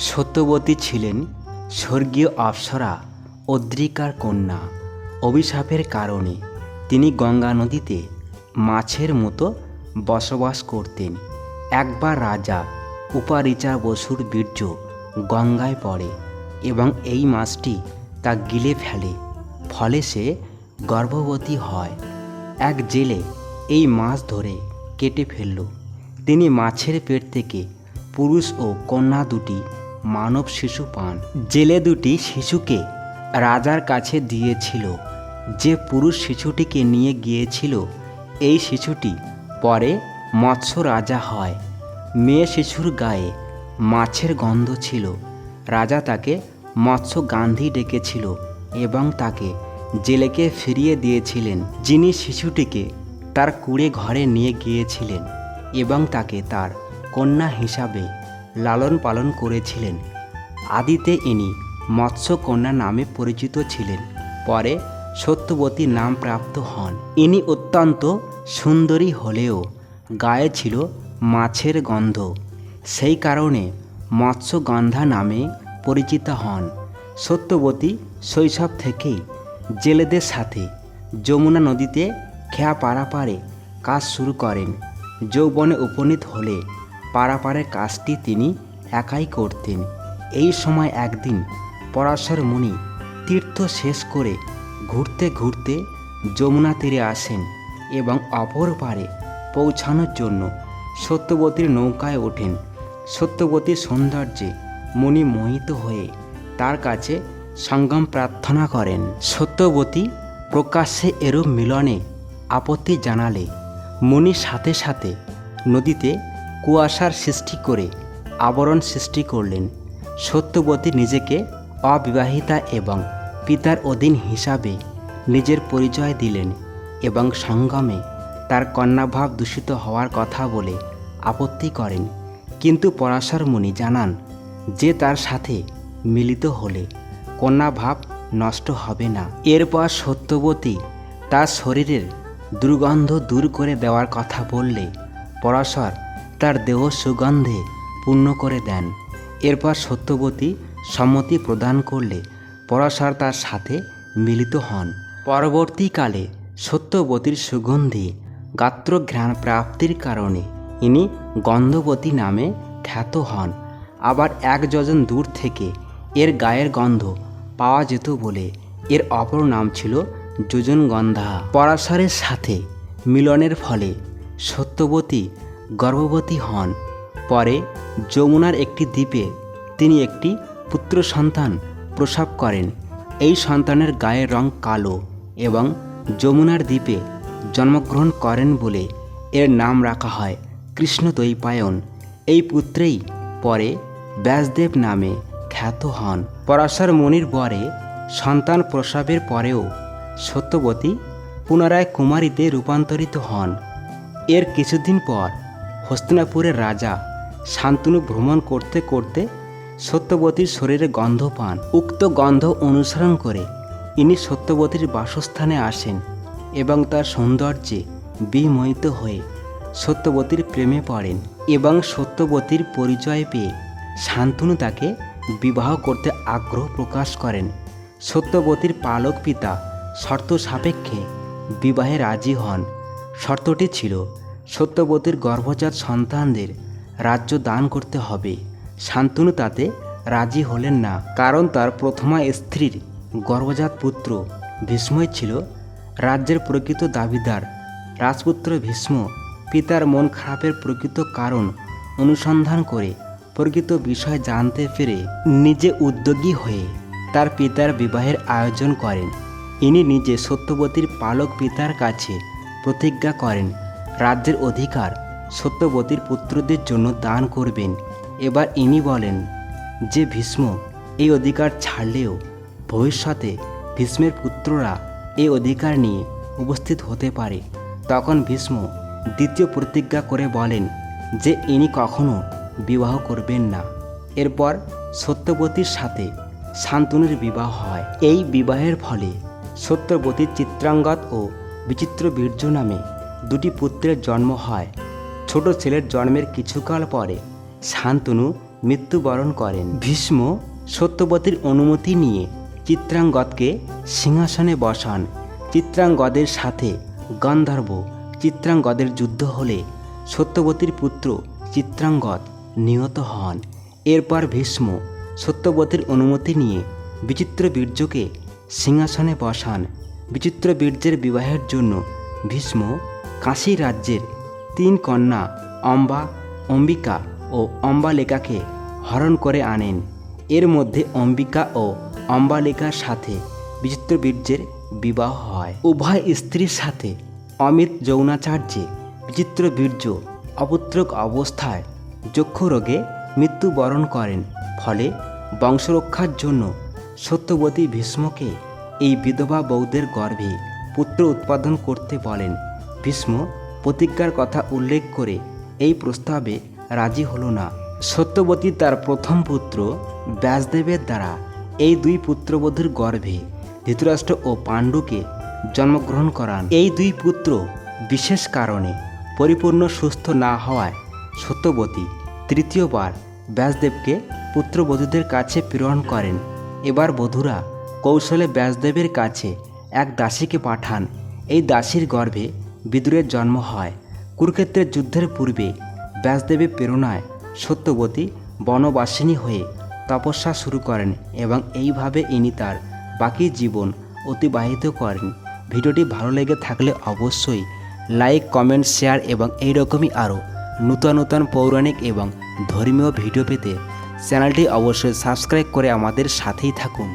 সত্যবতী ছিলেন স্বর্গীয় অপ্সরা অদ্রিকার কন্যা অভিশাপের কারণে তিনি গঙ্গা নদীতে মাছের মতো বসবাস করতেন। একবার রাজা উপারিচা বসুর বীর্য গঙ্গায় পড়ে এবং এই মাছটি তা গিলে ফেলে, ফলে সে গর্ভবতী হয়। এক জেলে এই মাছ ধরে কেটে ফেলল। তিনি মাছের পেট থেকে পুরুষ ও কন্যা দুটি মানব শিশু পান। জেলে দুটি শিশুকে রাজার কাছে দিয়েছিল। যে পুরুষ শিশুটিকে নিয়ে গিয়েছিল, এই শিশুটি পরে মৎস্য রাজা হয়। মেয়ে শিশুর গায়ে মাছের গন্ধ ছিল। রাজা তাকে মৎস্য গান্ধী ডেকেছিল এবং তাকে জেলেকে ফিরিয়ে দিয়েছিলেন। যিনি শিশুটিকে তার কুড়ে ঘরে নিয়ে গিয়েছিলেন এবং তাকে তার কন্যা হিসাবে লালন পালন করেছিলেন। আদিতে ইনি মৎস্যকন্যা নামে পরিচিত ছিলেন। পরে সত্যবতী নাম প্রাপ্ত হন। ইনি অত্যন্ত সুন্দরী হলেও গায়ে ছিল মাছের গন্ধ। সেই কারণে মৎস্যগন্ধা নামে পরিচিত হন। সত্যবতী শৈশব থেকেই জেলেদের সাথে যমুনা নদীতে খেয়া পারাপারে কাজ শুরু করেন। যৌবনে উপনীত হলে পারাপারের কাজটি তিনি একাই করতেন। এই সময় একদিন পরাশর মুনি তীর্থ শেষ করে ঘুরতে ঘুরতে যমুনা তীরে আসেন এবং অপর পারে পৌঁছানোর জন্য সত্যবতীর নৌকায় ওঠেন। সত্যবতীর সৌন্দর্যে মুনি মোহিত হয়ে তার কাছে সঙ্গম প্রার্থনা করেন। সত্যবতী প্রকাশ্যে এরূপ মিলনে আপত্তি জানালে মুনি সাথে সাথে নদীতে কুয়াশার সৃষ্টি করে আবরণ সৃষ্টি করলেন। সত্যবতী নিজেকে অবিবাহিতা এবং পিতার অধীন হিসাবে নিজের পরিচয় দিলেন এবং সঙ্গমে তার কন্যাভাব দূষিত হওয়ার কথা বলে আপত্তি করেন। কিন্তু পরাশর মুনি জানান, যে তার সাথে মিলিত হলে কন্যাভাব নষ্ট হবে না। এরপর সত্যবতী তার শরীরের দুর্গন্ধ দূর করে দেওয়ার কথা বললে পরাশর তার দেহ সুগন্ধে পূর্ণ করে দেন। এরপর সত্যবতী সম্মতি প্রদান করলে পরাশর তার সাথে মিলিত হন। পরবর্তীকালে সত্যবতীর সুগন্ধি গাত্রঘ্রাণ প্রাপ্তির কারণে ইনি গন্ধবতী নামে খ্যাত হন। আবার এক যোজন দূর থেকে এর গায়ের গন্ধ পাওয়া যেত বলে এর অপর নাম ছিল যোজনগন্ধা। পরাশরের সাথে মিলনের ফলে সত্যবতী গর্ভবতী হন। পরে যমুনার একটি দ্বীপে তিনি একটি পুত্র সন্তান প্রসব করেন। এই সন্তানের গায়ের রং কালো এবং যমুনার দ্বীপে জন্মগ্রহণ করেন বলে এর নাম রাখা হয় কৃষ্ণ দৈপায়ন এই পুত্রেই পরে ব্যাসদেব নামে খ্যাত হন। পরাশর মুনির বরে সন্তান প্রসবের পরেও সত্যবতী পুনরায় কুমারীতে রূপান্তরিত হন। এর কিছুদিন পর হস্তিনাপুরের রাজা শান্তনু ভ্রমণ করতে করতে সত্যবতীর শরীরে গন্ধ পান। উক্ত গন্ধ অনুসরণ করে ইনি সত্যবতীর বাসস্থানে আসেন এবং তার সৌন্দর্যে বিমোহিত হয়ে সত্যবতীর প্রেমে পড়েন এবং সত্যবতীর পরিচয় পেয়ে শান্তনু তাকে বিবাহ করতে আগ্রহ প্রকাশ করেন। সত্যবতীর পালক পিতা শর্ত সাপেক্ষে বিবাহে রাজি হন। শর্তটি ছিল সত্যবতীর গর্ভজাত সন্তানদের রাজ্য দান করতে হবে। শান্তনু তাতে রাজি হলেন না, কারণ তার প্রথমা স্ত্রীর গর্ভজাত পুত্র ভীষ্মই ছিল রাজ্যের প্রকৃত দাবিদার। রাজপুত্র ভীষ্ম পিতার মন খারাপের প্রকৃত কারণ অনুসন্ধান করে প্রকৃত বিষয় জানতে পেরে নিজে উদ্যোগী হয়ে তার পিতার বিবাহের আয়োজন করেন। ইনি নিজে সত্যবতীর পালক পিতার কাছে প্রতিজ্ঞা করেন রাজ্যের অধিকার সত্যবতীর পুত্রদের জন্য দান করবেন। এবার ইনি বলেন, যে ভীষ্ম এই অধিকার ছাড়লেও ভবিষ্যতে ভীষ্মের পুত্ররা এই অধিকার নিয়ে উপস্থিত হতে পারে। তখন ভীষ্ম দ্বিতীয় প্রতিজ্ঞা করে বলেন, যে ইনি কখনো বিবাহ করবেন না। এরপর সত্যবতীর সাথে শান্তনুর বিবাহ হয়। এই বিবাহের ফলে সত্যবতীর চিত্রাঙ্গত ও বিচিত্র বীর্য নামে দুটি পুত্রের জন্ম হয়। ছোট ছেলের জন্মের কিছুকাল পরে শান্তনু মৃত্যুবরণ করেন। ভীষ্ম সত্যবতীর অনুমতি নিয়ে চিত্রাঙ্গদকে সিংহাসনে বসান। চিত্রাঙ্গদের সাথে গন্ধর্ব চিত্রাঙ্গদের যুদ্ধ হলে সত্যবতীর পুত্র চিত্রাঙ্গদ নিহত হন। এরপর ভীষ্ম সত্যবতীর অনুমতি নিয়ে বিচিত্র বীর্যকে সিংহাসনে বসান। বিচিত্র বীর্যের বিবাহের জন্য ভীষ্ম কাশী রাজ্যের তিন কন্যা অম্বা, অম্বিকা ও অম্বালিকাকে হরণ করে আনেন। এর মধ্যে অম্বিকা ও অম্বালিকার সাথে বিচিত্র বীর্যের বিবাহ হয়। উভয় স্ত্রীর সাথে অমিত যৌনাচার্যে বিচিত্র বীর্য অপুত্রক অবস্থায় যক্ষ রোগে মৃত্যুবরণ করেন। ফলে বংশরক্ষার জন্য সত্যবতী ভীষ্মকে এই বিধবা বৌদের গর্ভে পুত্র উৎপাদন করতে বলেন। ভীষ্ম প্রতিজ্ঞার কথা উল্লেখ করে এই প্রস্তাবে রাজি হলো না। সত্যবতী তার প্রথম পুত্র ব্যাসদেবের দ্বারা এই দুই পুত্রবধূর গর্ভে ধৃতরাষ্ট্র ও পাণ্ডুকে জন্মগ্রহণ করান। এই দুই পুত্র বিশেষ কারণে পরিপূর্ণ সুস্থ না হওয়ায় সত্যবতী তৃতীয়বার ব্যাসদেবকে পুত্রবধূদের কাছে প্রেরণ করেন। এবার বধূরা কৌশলে ব্যাসদেবের কাছে এক দাসীকে পাঠান। এই দাসীর গর্ভে বিদুরের জন্ম হয়। কুরুক্ষেত্রের যুদ্ধের পূর্বে ব্যাসদেবের প্রেরণায় সত্যবতী বনবাসিনী হয়ে তপস্যা শুরু করেন এবং এইভাবে ইনি তার বাকি জীবন অতিবাহিত করেন। ভিডিওটি ভালো লেগে থাকলে অবশ্যই লাইক, কমেন্ট, শেয়ার এবং এইরকমই আরও নূতন নূতন পৌরাণিক এবং ধর্মীয় ভিডিও পেতে চ্যানেলটি অবশ্যই সাবস্ক্রাইব করে আমাদের সাথেই থাকুন।